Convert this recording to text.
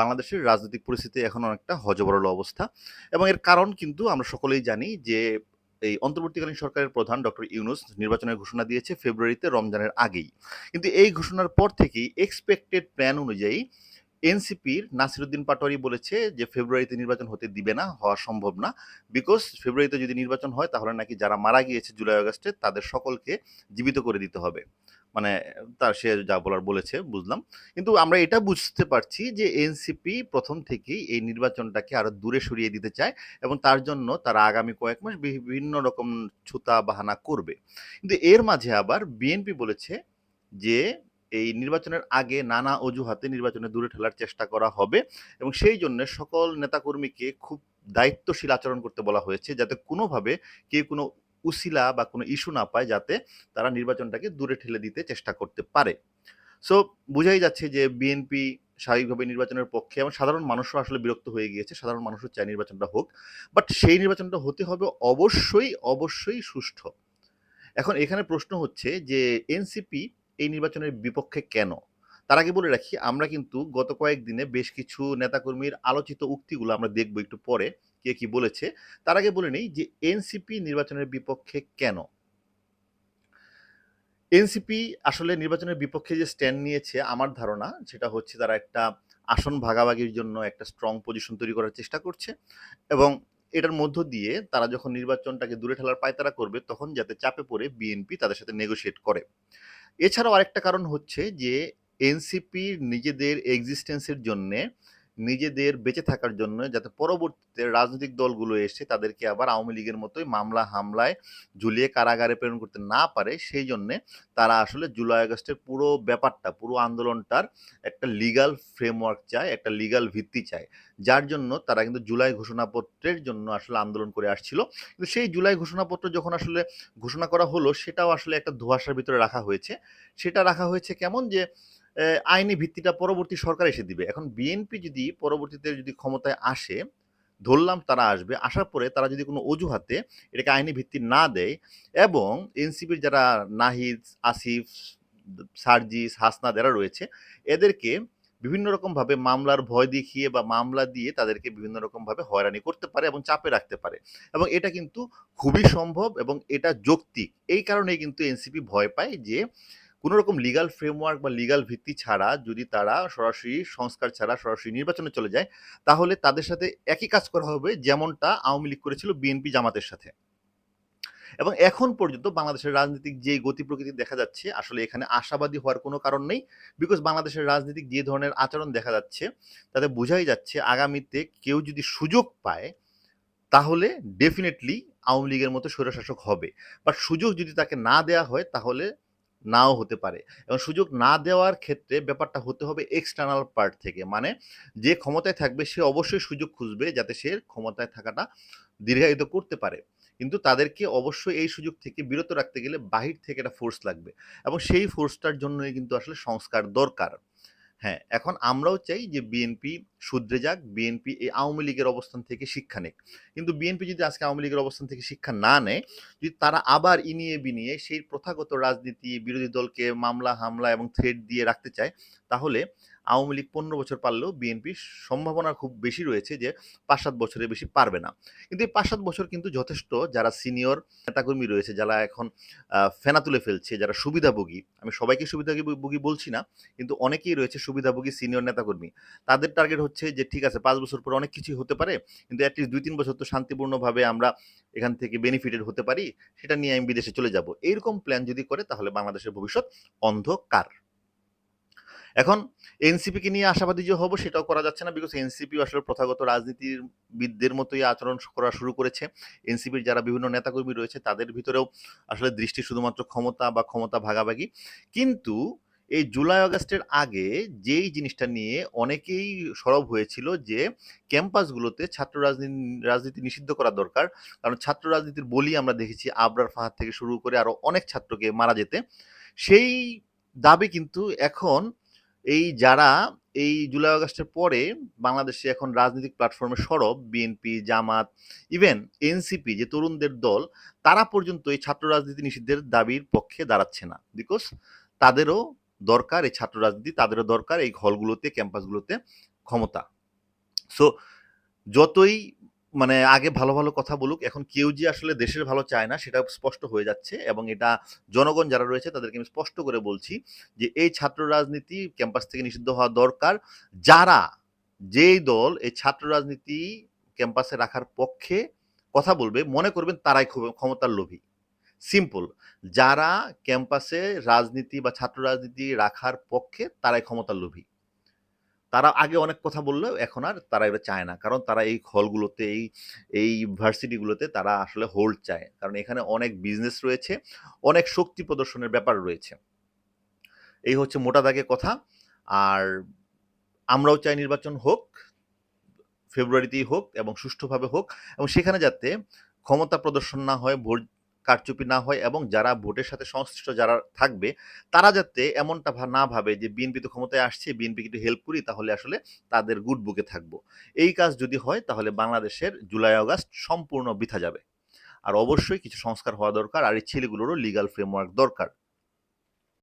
বাংলাদেশের রাজনৈতিক পরিস্থিতি এখন অনেকটা হজবরল অবস্থা। এবং এর কারণ কিন্তু আমরা সকলেই জানি যে, এই অন্তর্বর্তীকালীন সরকারের প্রধান ডক্টর ইউনুস নির্বাচনের ঘোষণা দিয়েছে ফেব্রুয়ারিতে রমজানের আগেই। কিন্তু এই ঘোষণার পর থেকেই এক্সপেক্টেড প্ল্যান অনুযায়ী এনসিপির নাসিরুদ্দিন পাটোয়ারি বলেছে যে, ফেব্রুয়ারিতে নির্বাচন হতে দিবে না, হওয়া সম্ভব না। বিকজ ফেব্রুয়ারিতে যদি নির্বাচন হয়, তাহলে নাকি যারা মারা গিয়েছে জুলাই আগস্টে, তাদের সকলকে জীবিত করে দিতে হবে। মানে তার সে যা বলার বলেছে, বুঝলাম। কিন্তু আমরা এটা বুঝতে পারছি যে এনসিপি প্রথম থেকেই এই নির্বাচনটাকে আরও দূরে সরিয়ে দিতে চায় এবং তার জন্য তারা আগামী কয়েক মাস বিভিন্ন রকম ছুতা বাহানা করবে। কিন্তু এর মাঝে আবার বিএনপি বলেছে যে এই নির্বাচনের আগে নানা অজুহাতে নির্বাচনে দূরে ঠেলার চেষ্টা করা হবে এবং সেই জন্য সকল নেতাকর্মীকে খুব দায়িত্বশীল আচরণ করতে বলা হয়েছে যাতে কোনোভাবে কেউ কোনো উসিলা বা কোনো ইস্যু না পায় যাতে তারা নির্বাচনটাকে দূরে ঠেলে দিতে চেষ্টা করতে পারে। সো, বোঝাই যাচ্ছে যে বিএনপি স্বাভাবিকভাবে নির্বাচনের পক্ষে এবং সাধারণ মানুষও আসলে বিরক্ত হয়ে গিয়েছে, সাধারণ মানুষও চায় নির্বাচনটা হোক। বাট সেই নির্বাচনটা হতে হবে অবশ্যই অবশ্যই সুষ্ঠু। এখন এখানে প্রশ্ন হচ্ছে যে এনসিপি এই নির্বাচনের বিপক্ষে কেন? তার আগে বলে রাখি, আমরা কিন্তু গত কয়েকদিনে বেশ কিছু নেতাকর্মীর আলোচিত উক্তিগুলো আমরা দেখব একটু পরে। কে কি বলেছে, তার আগে বলে নেই যে এনসিপি নির্বাচনের বিপক্ষে কেন? এনসিপি আসলে নির্বাচনের বিপক্ষে যে স্ট্যান্ড নিয়েছে, আমার ধারণা সেটা হচ্ছে তারা একটা আসন ভাগাভাগির জন্য একটা স্ট্রং পজিশন তৈরি করার চেষ্টা করছে এবং এটার মধ্য দিয়ে তারা যখন নির্বাচনটাকে দূরে ঠেলার পায়তারা করবে, তখন যাতে চাপে পড়ে বিএনপি তাদের সাথে নেগোশিয়েট করে। এছাড়াও আরেকটা কারণ হচ্ছে যে এনসিপির নিজেদের এক্সিস্টেন্সের জন্যে নিজেদের বেঁচে থাকার জন্য যাতে পরবর্তীতে রাজনৈতিক দলগুলো এসে তাদেরকে আবার আওয়ামী লীগের মতোই মামলা, হামলায় ঝুলিয়ে কারাগারে প্রেরণ করতে না পারে, সেই জন্যে তারা আসলে জুলাই আগস্টের পুরো ব্যাপারটা, পুরো আন্দোলনটার একটা লিগাল ফ্রেমওয়ার্ক চায়, একটা লিগাল ভিত্তি চায়। যার জন্য তারা কিন্তু জুলাই ঘোষণাপত্রের জন্য আসলে আন্দোলন করে আসছিল। কিন্তু সেই জুলাই ঘোষণাপত্র যখন আসলে ঘোষণা করা হলো, সেটাও আসলে একটা ধোঁয়াশার ভিতরে রাখা হয়েছে। সেটা রাখা হয়েছে কেমন যে আইনি ভিত্তিটা পরবর্তী সরকার এসে দিবে। এখন বিএনপি যদি পরবর্তীতে যদি ক্ষমতায় আসে, ধরলাম তারা আসবে, আসার পরে তারা যদি কোনো অজুহাতে এটাকে আইনি ভিত্তি না দেয় এবং এনসিপির যারা নাহিদ, আসিফ, সার্জিস হাসনাদ এরা রয়েছে, এদেরকে বিভিন্ন রকমভাবে মামলার ভয় দেখিয়ে বা মামলা দিয়ে তাদেরকে বিভিন্ন রকমভাবে হয়রানি করতে পারে এবং চাপে রাখতে পারে। এবং এটা কিন্তু খুবই সম্ভব এবং এটা যৌক্তিক। এই কারণেই কিন্তু এনসিপি ভয় পায় যে কোনো রকম লিগাল ফ্রেমওয়ার্ক বা লিগাল ভিত্তি ছাড়া যদি তারা সরাসরি সংস্কার ছাড়া সরাসরি নির্বাচনে চলে যায়, তাহলে তাদের সাথে একই কাজ করা হবে যেমনটা আওয়ামী লীগ করেছিল বিএনপি জামাতের সাথে। এবং এখন পর্যন্ত বাংলাদেশের রাজনৈতিক যে গতি প্রকৃতি দেখা যাচ্ছে, আসলে এখানে আশাবাদী হওয়ার কোনো কারণ নেই। বিকজ বাংলাদেশের রাজনীতিক যে ধরনের আচরণ দেখা যাচ্ছে, তাতে বোঝাই যাচ্ছে আগামীতে কেউ যদি সুযোগ পায়, তাহলে ডেফিনেটলি আওয়ামী লীগের মতো স্বৈরশাসক হবে। বাট সুযোগ যদি তাকে না দেওয়া হয়, তাহলে নাও হতে পারে। এবং সুযোগ না দেওয়ার ক্ষেত্রে ব্যাপারটা হতে হবে এক্সটার্নাল পার্ট থেকে। মানে যে ক্ষমতায় থাকবে, সে অবশ্যই সুযোগ খুঁজবে যাতে সে ক্ষমতায় থাকাটা দীর্ঘায়িত করতে পারে। কিন্তু তাদেরকে অবশ্যই এই সুযোগ থেকে বিরত রাখতে গেলে বাহির থেকে একটা ফোর্স লাগবে। এবং সেই ফোর্সটার জন্যই কিন্তু আসলে সংস্কার দরকার। হ্যাঁ এখন আমরাও চাই যে বিএনপি শুধরে যাক বিএনপি এই আওয়ামী লীগের অবস্থান থেকে শিক্ষা নেক। কিন্তু বিএনপি যদি আজকে আওয়ামী লীগের অবস্থান থেকে শিক্ষা না নেয়, যদি তারা আবার ইনিয়ে বিনিয়ে সেই প্রথাগত রাজনীতি, বিরোধী দলকে মামলা, হামলা এবং থ্রেড দিয়ে রাখতে চায়, তাহলে আওয়ামী লীগ পনেরো বছর পারলেও বিএনপির সম্ভাবনা খুব বেশি রয়েছে যে পাঁচ সাত বছরের বেশি পারবে না। কিন্তু এই পাঁচ সাত বছর কিন্তু যথেষ্ট। যারা সিনিয়র নেতাকর্মী রয়েছে, যারা এখন ফেনা তুলে ফেলছে, যারা সুবিধাভোগী, আমি সবাইকে সুবিধাভোগী বলছি না, কিন্তু অনেকেই রয়েছে সুবিধাভোগী সিনিয়র নেতাকর্মী। তাদের টার্গেট হচ্ছে যে, ঠিক আছে, পাঁচ বছর পর অনেক কিছুই হতে পারে, কিন্তু অ্যাটলিস্ট দুই তিন বছর তো শান্তিপূর্ণভাবে আমরা এখান থেকে বেনিফিটেড হতে পারি, সেটা নিয়ে আমি বিদেশে চলে যাব। এইরকম প্ল্যান যদি করে, তাহলে বাংলাদেশের ভবিষ্যৎ অন্ধকার। এখন এনসিপিকে নিয়ে আশাবাদী যে হব সেটাও করা যাচ্ছে না বিকজ এনসিপি আসলে প্রথাগত রাজনীতিবিদদের মতোই আচরণ করা শুরু করেছে। এনসিপির যারা বিভিন্ন নেতাকর্মী রয়েছে তাদের ভিতরেও আসলে দৃষ্টি শুধুমাত্র ক্ষমতা বা ক্ষমতা ভাগাভাগি। কিন্তু এই জুলাই আগস্টের আগে যেই জিনিসটা নিয়ে অনেকেই সরব হয়েছিল যে ক্যাম্পাসগুলোতে ছাত্র রাজনীতি রাজনীতি নিষিদ্ধ করা দরকার। কারণ ছাত্র রাজনীতির বলি আমরা দেখেছি আবরার ফাহাদ থেকে শুরু করে আরও অনেক ছাত্রকে মারা যেতে। সেই দাবি কিন্তু এখন এই যারা এই জুলাই আগস্টের পরে বাংলাদেশে এখন রাজনৈতিক প্ল্যাটফর্মে সরব বিএনপি জামাত ইভেন এনসিপি যে তরুণদের দল, তারা পর্যন্ত এই ছাত্র রাজনীতি নিষিদ্ধের দাবির পক্ষে দাঁড়াচ্ছে না। বিকজ তাদেরও দরকার এই ছাত্র রাজনীতি, তাদেরও দরকার এই হলগুলোতে, ক্যাম্পাসগুলোতে ক্ষমতা। সো যতই মানে আগে ভালো ভালো কথা বলুক, এখন কেউ যে আসলে দেশের ভালো চায় না, সেটা স্পষ্ট হয়ে যাচ্ছে এবং এটা জনগণ যারা রয়েছে, তাদেরকে আমি স্পষ্ট করে বলছি যে এই ছাত্র রাজনীতি ক্যাম্পাস থেকে নিষিদ্ধ হওয়া দরকার। যারা যেই দল এই ছাত্র রাজনীতি ক্যাম্পাসে রাখার পক্ষে কথা বলবে, মনে করবেন তারাই ক্ষমতার লোভী। সিম্পল, যারা ক্যাম্পাসে রাজনীতি বা ছাত্র রাজনীতি রাখার পক্ষে তারাই ক্ষমতার লোভী। তারা আগে অনেক কথা বললেও এখন আর তারা এটা চায় না। কারণ তারা এই হলগুলোতে, এই এই ইউনিভার্সিটিগুলোতে তারা আসলে হোল্ড চায়। কারণ এখানে অনেক বিজনেস রয়েছে, অনেক শক্তি প্রদর্শনের ব্যাপার রয়েছে। এই হচ্ছে মোটা দাগে কথা। আর আমরাও চাই নির্বাচন হোক, ফেব্রুয়ারিতেই হোক এবং সুষ্ঠুভাবে হোক এবং সেখানে যাতে ক্ষমতা প্রদর্শন না হয়, ভোট কারচুপি না হয় এবং যারা ভোটের সাথে সংশ্লিষ্ট যারা থাকবে, তারা যাতে এমনটা না ভাবে যে বিএনপি তো ক্ষমতায় আসছে, বিএনপি একটু হেল্প করি, তাহলে আসলে তাদের গুড বুকে থাকব। এই কাজ যদি হয়, তাহলে বাংলাদেশের জুলাই আগস্ট সম্পূর্ণ বৃথা যাবে। আর অবশ্যই কিছু সংস্কার হওয়া দরকার, আর এই ছেলেগুলোরও লিগাল ফ্রেমওয়ার্ক দরকার।